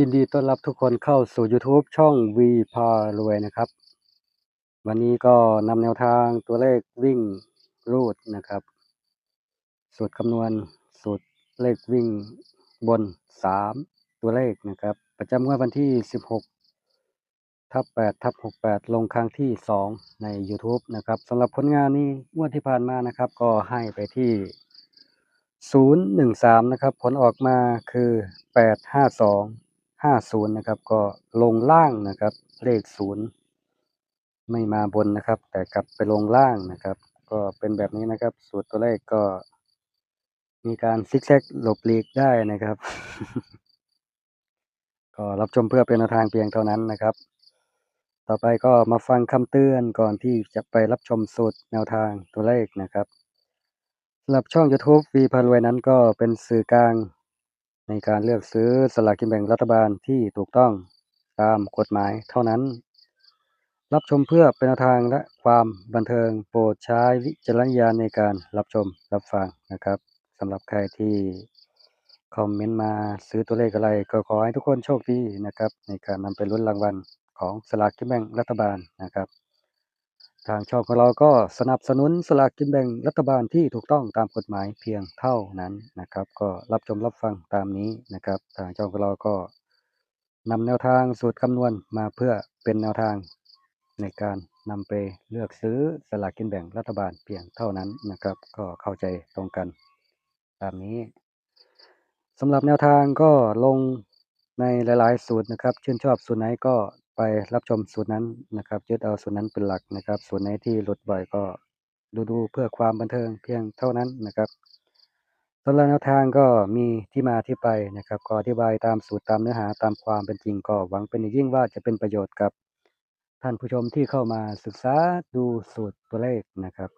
ยินดีต้อนรับทุกคนเข้าสู่ YouTube ช่อง V พารวยนะครับ วันนี้ก็นำแนวทางตัวเลขวิ่งรูดนะครับ สูตรคำนวณสูตรเลขวิ่งบน 3 ตัวเลขนะครับ ประจำงวดวันที่ 16ทับ8ทับ68 ลงครั้งที่ 2 ใน YouTube นะครับสำหรับผลงานนี้งวดที่ผ่านมานะครับ ก็ให้ไปที่ 013 นะครับ ผลออกมาคือ 852 50 นะครับ ก็ลงล่างนะครับ เลข 0 ไม่มาบนนะครับ แต่กลับไปลงล่างนะครับ ก็เป็นแบบนี้นะครับ สูตรตัวเลขก็ มีการซิกแซกหลบหลีกได้นะครับ ก็รับชมเพื่อเป็นแนวทางเพียงเท่านั้นนะครับ ต่อไปก็มาฟังคำเตือนก่อนที่จะไปรับชมสูตรแนวทางตัวเลขนะครับสำหรับช่อง YouTube วีพันรวยนั้นก็เป็นสื่อกลาง ในการเลือกซื้อสลากกินแบ่งรัฐบาลที่ถูกต้องตามกฎหมายเท่านั้น รับชมเพื่อเป็นแนวทางและความบันเทิงโปรดใช้วิจารณญาณในการรับชมรับฟังนะครับสำหรับใครที่คอมเมนต์มาซื้อตัวเลขอะไรก็ขอให้ทุกคนโชคดีนะครับ ในการนำไปลุ้นรางวัลของสลากกินแบ่งรัฐบาลนะครับ ทางช่องของเราก็สนับสนุนสลากกินแบ่งรัฐบาลที่ถูกต้องตามกฎหมายเพียงเท่านั้นนะครับ ก็รับชมรับฟังตามนี้นะครับ ทางช่องของเราก็นำแนวทางสูตรคำนวณมาเพื่อเป็นแนวทางในการนำไปเลือกซื้อสลากกินแบ่งรัฐบาลเพียงเท่านั้นนะครับ ก็เข้าใจตรงกัน ตามนี้สำหรับแนวทางก็ลงในหลาย ๆ สูตรนะครับ ชื่นชอบสูตรไหนก็ ไปรับชมสูตรนั้นนะครับยึดเอาสูตรนั้นเป็นหลักนะครับสูตรไหนที่หลุดบ่อยก็ดูดูเพื่อความบันเทิงเพียงเท่านั้นนะครับสำหรับแนวทางก็มีที่มาที่ไปนะครับก็อธิบายตามสูตรตามเนื้อหาตามความเป็นจริงก็หวังเป็นอย่างยิ่งว่าจะเป็นประโยชน์กับท่านผู้ชมที่เข้ามาศึกษาดูสูตรตัวเลขนะครับ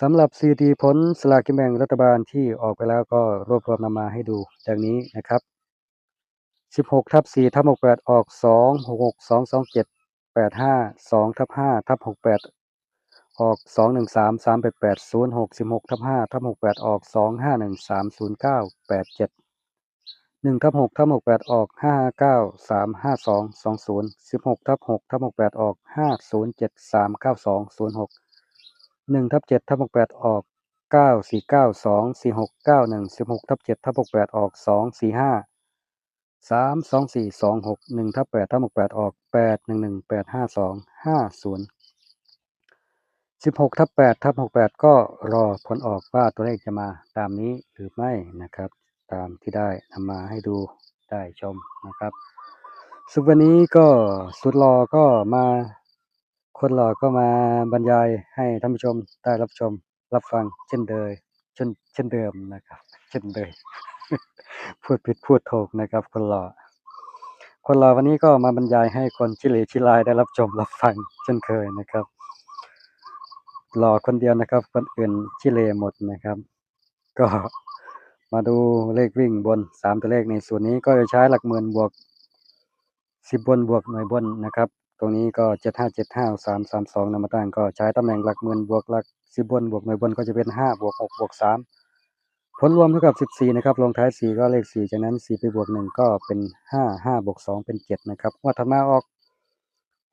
สำหรับสถิติผลสลากกินแบ่งรัฐบาลที่ออกไปแล้วก็รวบรวมนำมาให้ดูดังนี้นะครับ สิบหกทับสี่ทับหกแปดออกสองหกหกสองสองเจ็ดแปดห้าสองทับห้าทับหกแปดออกสองหนึ่งสามสามแปดแปดศูนย์หกสิบหกทับห้าทับหกแปดออกสองห้าหนึ่งสามศูนย์เก้าแปดเจ็ดหนึ่งทับหกทับหกแปดออกห้าเก้าสามห้าสองสองศูนย์สิบหกทับหกทับหกแปดออกห้าศูนย์เจ็ดสามเก้าสองศูนย์หกหนึ่งทับเจ็ดทับหกแปดออกเก้าสี่เก้าสองสี่หกเก้าหนึ่งสิบหกทับเจ็ดทับหกแปดออกสองสี่ห้า สามสองสี่สองหกหนึ่งทับแปดทับหกแปดออกแปดหนึ่งหนึ่งแปดห้าสองห้าศูนย์สิบหกทับแปดทับหกแปดก็รอผลออกว่าตัวเลขจะมาตามนี้หรือไม่นะครับ ตามที่ได้นำมาให้ดูได้ชมนะครับสุดวันนี้ก็สุดรอก็มาคนหล่อก็มาบรรยายให้ท่านผู้ชมได้รับชม รับฟังเช่นเดิมเช่นเช่นเดิมนะครับ เช่นเดิม พูดผิดพูดถูกนะครับ คนหล่อคนหล่อวันนี้ก็มาบรรยายให้คนชิเลชิลายได้รับชมรับฟังเช่นเคยนะครับ หล่อคนเดียวนะครับ คนอื่นชิเลหมดนะครับ ก็มาดูเลขวิ่งบนสามตัวเลขในส่วนนี้ก็จะใช้หลักหมื่นบวกสิบบนบวกหน่วยบนนะครับ ตรงนี้ก็เจ็ดห้าเจ็ดห้าสามสามสองนำมาตั้งก็ใช้ตำแหน่งหลักหมื่นบวกหลักสิบบนบวกหน่วยบนก็จะเป็นห้าบวกหกบวกสาม ผลรวมเท่ากับสิบสี่นะครับ ลงท้ายสี่ก็เลขสี่จากนั้นสี่ไปบวกหนึ่งก็เป็นห้าห้าบวกสองเป็นเจ็ดนะครับว่าถัดมาออก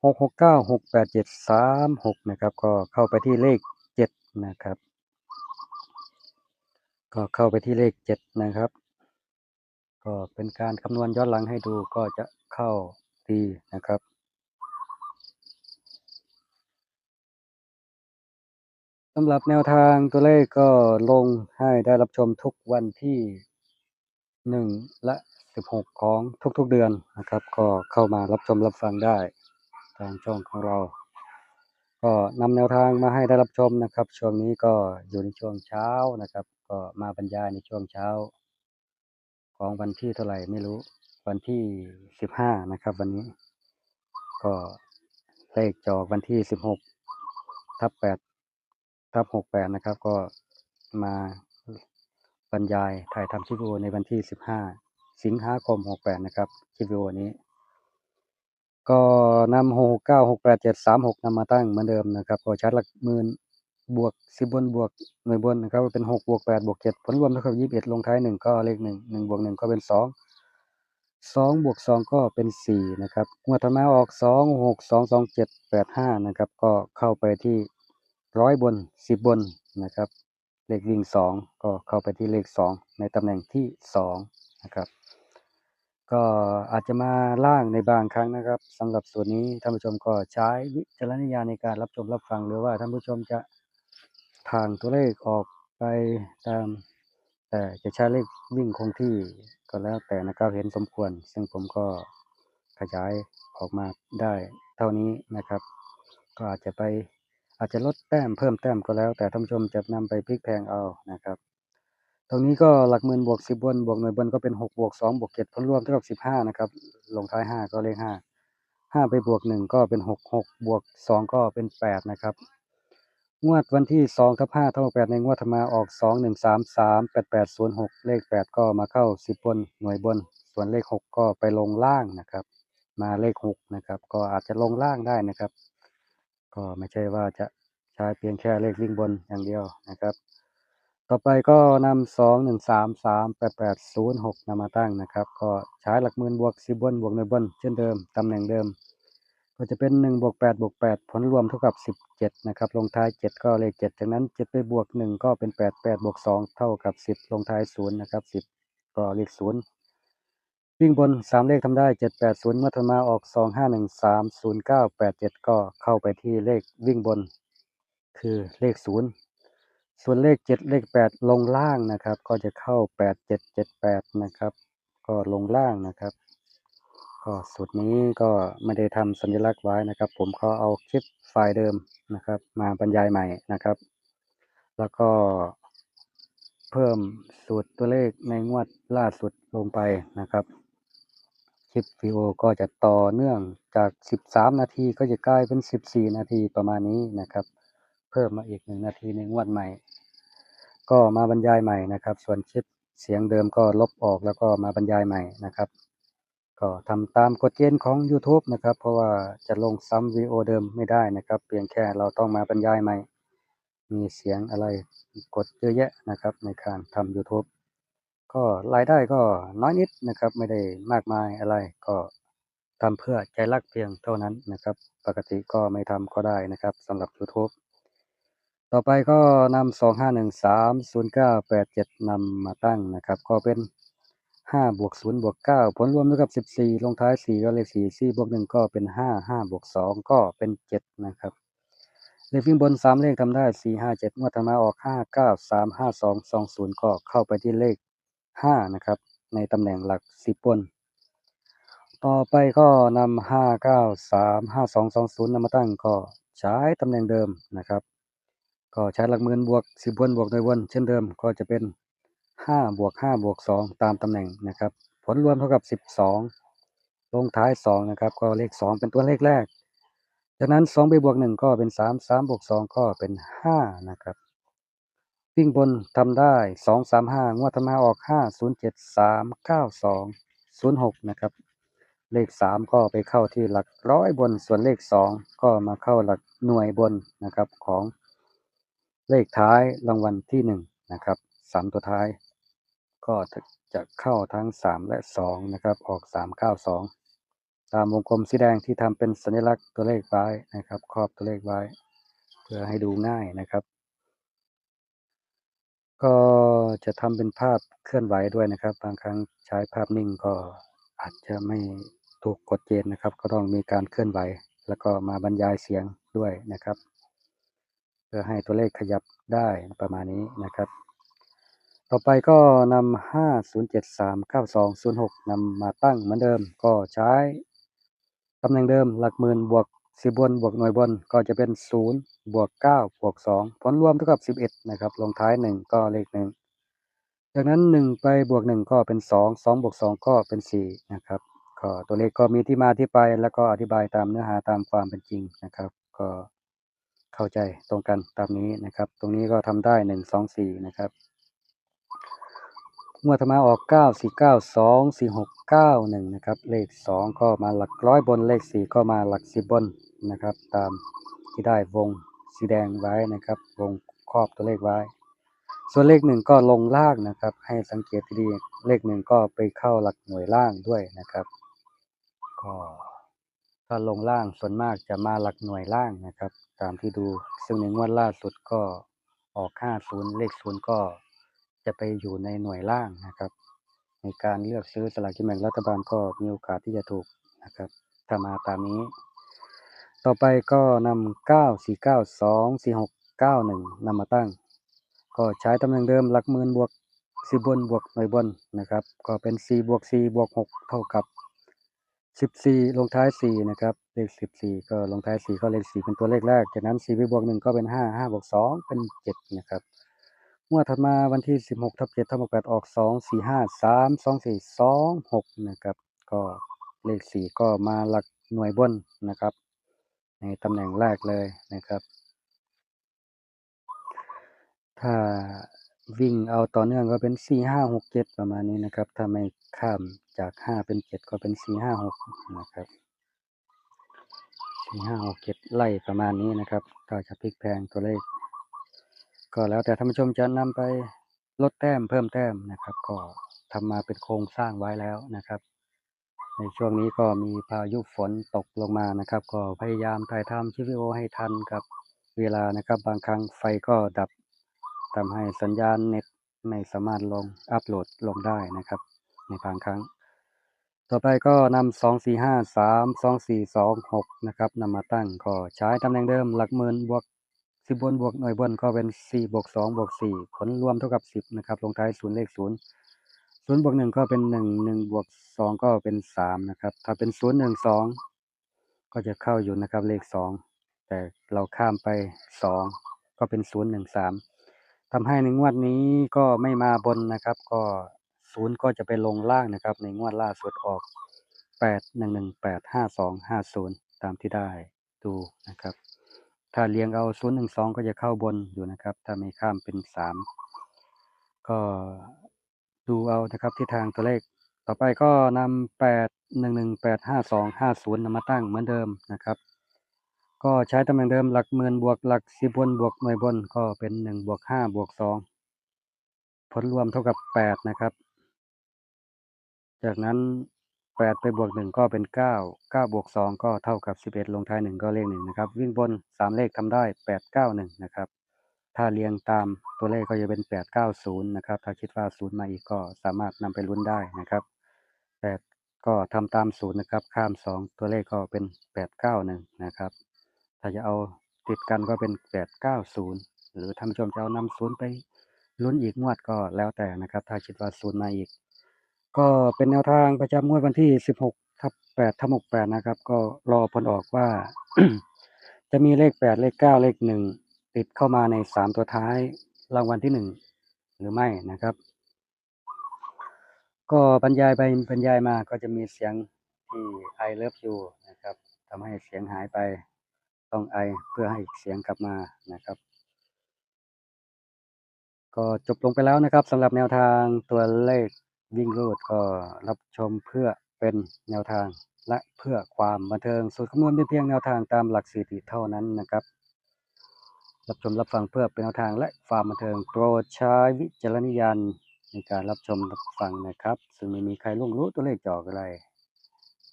หกหกเก้าหกแปดเจ็ดสามหกนะครับ ก็เข้าไปที่เลขเจ็ดนะครับ ก็เข้าไปที่เลขเจ็ดนะครับ ก็เป็นการคำนวณย้อนหลังให้ดูก็จะเข้าดีนะครับ สำหรับแนวทางตัวเลขก็ลงให้ได้รับชมทุกวันที่หนึ่งและสิบหกของทุกๆเดือนนะครับ ก็เข้ามารับชมรับฟังได้ทางช่องของเรา ก็นำแนวทางมาให้ได้รับชมนะครับ ช่วงนี้ก็อยู่ในช่วงเช้านะครับ ก็มาบรรยายในช่วงเช้า ของวันที่เท่าไหร่ไม่รู้วันที่สิบห้านะครับ วันนี้ ก็เลขจอกวันที่สิบหกทับแปด ทับหกแปดนะครับ ก็มาบรรยายถ่ายทำคลิปวิดีโอในวันที่สิบห้าสิงหาคมหกแปดนะครับคลิปวิดีโอนี้ ก็นำหกเก้าหกแปดเจ็ดสามหกนำมาตั้งเหมือนเดิมนะครับ ก็ชาร์จหลักหมื่นบวกสิบบนบวกหน่วยบนนะครับเป็นหกบวกแปดบวกเจ็ดผลรวมเท่ากับยี่สิบเอ็ดลงท้ายหนึ่งก็เลขหนึ่งหนึ่งบวกหนึ่งก็เป็นสองสองบวกสองก็เป็นสี่นะครับงวดถัดมาออกสองหกสองสองเจ็ดแปดห้านะครับ ก็เข้าไปที่ ร้อยบนสิบบนนะครับ เลขวิ่งสองก็เข้าไปที่เลขสองในตำแหน่งที่สองนะครับ ก็อาจจะมาล่างในบางครั้งนะครับสำหรับส่วนนี้ท่านผู้ชมก็ใช้วิจารณญาณในการรับชมรับฟังหรือว่าท่านผู้ชมจะทางตัวเลขออกไปตาม แต่จะใช้เลขวิ่งคงที่ก็แล้วแต่นะครับเห็นสมควร ซึ่งผมก็ขยายออกมาได้เท่านี้นะครับ ก็อาจจะไป อาจจะลดแต้มเพิ่มแต้มก็แล้ว แต่ท่านผู้ชมจะนำไปพลิกแพงเอานะครับ ตรงนี้ก็หลักหมื่นบวกสิบบนบวกหน่วยบนก็เป็นหกบวกสองบวกเจ็ดผลรวมเท่ากับสิบห้านะครับ ลงท้ายห้าก็เลขห้าห้าไปบวกหนึ่งก็เป็นหกหกบวกสองก็เป็นแปดนะครับ งวดวันที่สองทับห้าเท่ากับแปดในงวดธรรมาออกสองหนึ่งสามสามแปดแปดศูนย์หกเลขแปดก็มาเข้าสิบบนหน่วยบน ส่วนเลขหกก็ไปลงล่างนะครับ มาเลขหกนะครับ ก็อาจจะลงล่างได้นะครับ ก็ไม่ใช่ว่าจะใช้เพียงแค่เลขวิ่งบนอย่างเดียวนะครับ ต่อไปก็นำสองหนึ่งสามสามแปดแปดศูนย์หกนำมาตั้งนะครับ ก็ใช้หลักหมื่นบวกสิบบนบวกหน่วยบนเช่นเดิมตำแหน่งเดิม ก็จะเป็นหนึ่งบวกแปดบวกแปดผลรวมเท่ากับสิบเจ็ดนะครับ ลงท้ายเจ็ดก็เลขเจ็ดจากนั้นเจ็ดไปบวกหนึ่งก็เป็นแปดแปดบวกสองเท่ากับสิบลงท้ายศูนย์นะครับสิบก็เลขศูนย์ วิ่งบนสามเลขทำได้เจ็ดแปดศูนย์เมื่อถัดมาออกสองห้าหนึ่งสามศูนย์เก้าแปดเจ็ดก็เข้าไปที่เลขวิ่งบน คือเลขศูนย์ส่วนเลขเจ็ดเลขแปดลงล่างนะครับ ก็จะเข้าแปดเจ็ดเจ็ดแปดนะครับ ก็ลงล่างนะครับ ก็สูตรนี้ก็ไม่ได้ทำสัญลักษณ์ไว้นะครับ ผมก็เอาคลิปไฟล์เดิมนะครับ มาบรรยายใหม่นะครับ แล้วก็เพิ่มสูตรตัวเลขในงวดล่าสุดลงไปนะครับ คลิปวิดีโอก็จะต่อเนื่องจาก 13 นาทีก็จะกลายเป็น 14 นาทีประมาณนี้นะครับ เพิ่มมาอีกหนึ่งนาทีในงวดใหม่ ก็มาบรรยายใหม่นะครับ ส่วนคลิปเสียงเดิมก็ลบออกแล้วก็มาบรรยายใหม่นะครับ ก็ทำตามกฎเกณฑ์ของ YouTube นะครับ เพราะว่าจะลงซ้ำวิดีโอเดิมไม่ได้นะครับ เพียงแค่เราต้องมาบรรยายใหม่ มีเสียงอะไรกดเยอะแยะนะครับในการทำ YouTube ก็รายได้ก็น้อยนิดนะครับ ไม่ได้มากมายอะไรก็ทำเพื่อใจรักเพียงเท่านั้นนะครับ ปกติก็ไม่ทำก็ได้นะครับสำหรับ YouTube ต่อไปก็นำสองห้าหนึ่งสามศูนย์เก้าแปดเจ็ดนำมาตั้งนะครับ ก็เป็นห้าบวกศูนย์บวกเก้าผลรวมเท่ากับสิบสี่ลงท้ายสี่ก็เลขสี่สี่บวกหนึ่งก็เป็นห้าห้าบวกสองก็เป็นเจ็ดนะครับเลขวิ่งบนสามเลขทำได้สี่ห้าเจ็ดงวดถัดมาออกห้าเก้าสามห้าสองสองศูนย์ก็เข้าไปที่เลข ห้านะครับ ในตำแหน่งหลักสิบน ต่อไปก็นำห้าเก้าสามห้าสองสองศูนย์นำมาตั้งก็ใช้ตำแหน่งเดิมนะครับ ก็ใช้หลักหมื่นบวกสิบบนบวกโดยวนเช่นเดิมก็จะเป็นห้าบวกห้าบวกสองตามตำแหน่งนะครับ ผลรวมเท่ากับสิบสองลงท้ายสองนะครับ ก็เลขสองเป็นตัวเลขแรกจากนั้นสองไปบวกหนึ่งก็เป็นสามสามบวกสองก็เป็นห้านะครับ วิ่งบนทำได้สองสามห้างวดธรรมาออกห้าศูนย์เจ็ดสามเก้าสองศูนย์หกนะครับ เลขสามก็ไปเข้าที่หลักร้อยบนส่วนเลขสองก็มาเข้าหลักหน่วยบนนะครับของเลขท้ายรางวัลที่หนึ่งนะครับสามตัวท้าย ก็จะเข้าทั้งสามและสองนะครับ ออกสามเก้าสองตามวงกลมสีแดงที่ทำเป็นสัญลักษณ์ตัวเลขไว้นะครับ ครอบตัวเลขไว้ เพื่อให้ดูง่ายนะครับ ก็จะทำเป็นภาพเคลื่อนไหวด้วยนะครับ บางครั้งใช้ภาพนิ่งก็อาจจะไม่ถูกกฎเกณฑ์นะครับ ก็ต้องมีการเคลื่อนไหว แล้วก็มาบรรยายเสียงด้วยนะครับ เพื่อให้ตัวเลขขยับได้ประมาณนี้นะครับ ต่อไปก็นำห้าศูนย์เจ็ดสามเก้าสองศูนย์หกนำมาตั้งเหมือนเดิมก็ใช้ตำแหน่งเดิมหลักหมื่นบวก สิบบนบวกหน่วยบนก็จะเป็นศูนย์บวกเก้าบวกสองผลรวมเท่ากับสิบเอ็ดนะครับลงท้ายหนึ่งก็เลขหนึ่งจากนั้นหนึ่งไปบวกหนึ่งก็เป็นสองสองบวกสองก็เป็นสี่นะครับก็ตัวเลขก็มีที่มาที่ไปแล้วก็อธิบายตามเนื้อหาตามความเป็นจริงนะครับ ก็เข้าใจตรงกันตามนี้นะครับ ตรงนี้ก็ทำได้หนึ่งสองสี่นะครับงวดธรรมาออกเก้าสี่เก้าสองสี่หกเก้าหนึ่งนะครับ เลขสองก็มาหลักร้อยบนเลขสี่ก็มาหลักสิบบน นะครับ ตามที่ได้วงสีแดงไว้นะครับ วงครอบตัวเลขไว้ ส่วนเลขหนึ่งก็ลงล่างนะครับ ให้สังเกตดีๆเลขหนึ่งก็ไปเข้าหลักหน่วยล่างด้วยนะครับ ก็ถ้าลงล่างส่วนมากจะมาหลักหน่วยล่างนะครับ ตามที่ดูซึ่งในงวดล่าสุดก็ออก 50 เลขศูนย์ก็จะไปอยู่ในหน่วยล่างนะครับ ในการเลือกซื้อสลากกินแบ่งรัฐบาลก็มีโอกาสที่จะถูกนะครับ ถ้ามาตามนี้ ต่อไปก็นำ9 4 9 2 4 6 9 1นำมาตั้ง ก็ใช้ตำแหน่งเดิมหลักหมื่นบวกสิบบนบวกหน่วยบนนะครับ ก็เป็น4บวก4บวก6เท่ากับ14ลงท้าย4นะครับ เลข14ก็ลงท้าย4ก็เลข4เป็นตัวเลขแรก จากนั้น4ไปบวก1ก็เป็น5 5บวก2เป็น7นะครับงวดถัดมาวันที่16ทับ7ทับ8ออก2 4 5 3 2 4 2 6นะครับ ก็เลข4ก็มาหลักหน่วยบนนะครับ ในตำแหน่งแรกเลยนะครับ ถ้าวิ่งเอาต่อเนื่องก็เป็น 4 5 6 7 ประมาณนี้นะครับ ถ้าไม่ข้ามจาก 5 เป็น 7 ก็เป็น 4 5 6 นะครับ 4 5 6 7 ไล่ประมาณนี้นะครับก็จะพลิกแพงตัวเลข ก็แล้วแต่ท่านผู้ชมจะนำไปลดแต้มเพิ่มแต้มนะครับ ก็ทำมาเป็นโครงสร้างไว้แล้วนะครับ ในช่วงนี้ก็มีพายุฝนตกลงมานะครับ ก็พยายามถ่ายทำคลิปวิดีโอให้ทันกับเวลานะครับ บางครั้งไฟก็ดับทำให้สัญญาณเน็ตไม่สามารถลงอัปโหลดลงได้นะครับ ในบางครั้ง ต่อไปก็นำสองสี่ห้าสามสองสี่สองหกนะครับนำมาตั้งก็ใช้ตำแหน่งเดิมหลักหมื่นบวกสิบบนบวกหน่วยบนก็เป็นสี่บวกสองบวกสี่ผลรวมเท่ากับสิบนะครับลงท้ายศูนย์เลขศูนย์ ศูนย์บวกหนึ่งก็เป็นหนึ่งหนึ่งบวกสองก็เป็นสามนะครับ ถ้าเป็นศูนย์หนึ่งสองก็จะเข้าอยู่นะครับเลขสองแต่เราข้ามไปสองก็เป็นศูนย์หนึ่งสามทำให้ในงวดนี้ก็ไม่มาบนนะครับ ก็ศูนย์ก็จะไปลงล่างนะครับ ในงวดล่าสุดออกแปดหนึ่งหนึ่งแปดห้าสองห้าศูนย์ตามที่ได้ดูนะครับ ถ้าเรียงเอาศูนย์หนึ่งสองก็จะเข้าบนอยู่นะครับ ถ้าไม่ข้ามเป็นสามก็ ดูเอานะครับที่ทางตัวเลข ต่อไปก็นำแปดหนึ่งหนึ่งแปดห้าสองห้าศูนย์นำมาตั้งเหมือนเดิมนะครับ ก็ใช้ตำแหน่งเดิมหลักหมื่นบวกหลักสิบบนบวกหน่วยบนก็เป็นหนึ่งบวกห้าบวกสองผลรวมเท่ากับแปดนะครับ จากนั้นแปดไปบวกหนึ่งก็เป็นเก้าเก้าบวกสองก็เท่ากับสิบเอ็ดลงท้ายหนึ่งก็เลขหนึ่งนะครับ วิ่งบนสามเลขทำได้แปดเก้าหนึ่งนะครับ ถ้าเรียงตามตัวเลขก็จะเป็นแปดเก้าศูนย์นะครับ ถ้าคิดว่าศูนย์มาอีกก็สามารถนำไปลุ้นได้นะครับแต่ก็ทำตามศูนย์นะครับ ข้ามสองตัวเลขก็เป็นแปดเก้าหนึ่งนะครับ ถ้าจะเอาติดกันก็เป็นแปดเก้าศูนย์หรือท่านผู้ชมจะเอานำศูนย์ไปลุ้นอีกงวดก็แล้วแต่นะครับ ถ้าคิดว่าศูนย์มาอีก ก็เป็นแนวทางประจำงวดวันที่ 16ทับ8ทับ68 นะครับ ก็รอผลออกว่า จะมีเลข 8 เลข 9 เลข 1 ติดเข้ามาใน3ตัวท้ายรางวัลที่1หรือไม่นะครับ ก็บรรยายไปบรรยายมาก็จะมีเสียงที่ I love you นะครับทำให้เสียงหายไปต้องไอเพื่อให้เสียงกลับมานะครับ ก็จบลงไปแล้วนะครับสำหรับแนวทางตัวเลขวิ่งรูดก็รับชมเพื่อเป็นแนวทางและเพื่อความบันเทิงสูตรคำนวณเป็นเพียงแนวทางตามหลักสถิติเท่านั้นนะครับ รับชมรับฟังเพื่อเป็นแนวทางและความบันเทิงโปรดใช้วิจารณญาณในการรับชมรับฟังนะครับ ซึ่งไม่มีใครล่วงรู้ตัวเลขจอกอะไร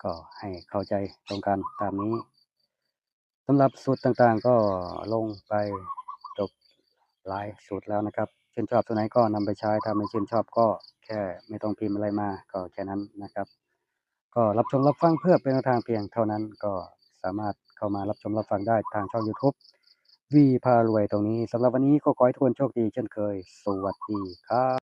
ก็ให้เข้าใจตรงกันตามนี้สำหรับสูตรต่างๆก็ลงไปจบหลายสูตรแล้วนะครับชื่นชอบตัวไหนก็นำไปใช้ถ้าไม่ชื่นชอบก็แค่ไม่ต้องพิมพ์อะไรมาก็แค่นั้นนะครับ ก็รับชมรับฟังเพื่อเป็นแนวทางเพียงเท่านั้นก็สามารถเข้ามารับชมรับฟังได้ทางช่อง YouTube วีพารวยตรงนี้สำหรับวันนี้ก็ขอให้ทุกคนโชคดีเช่นเคย สวัสดีครับ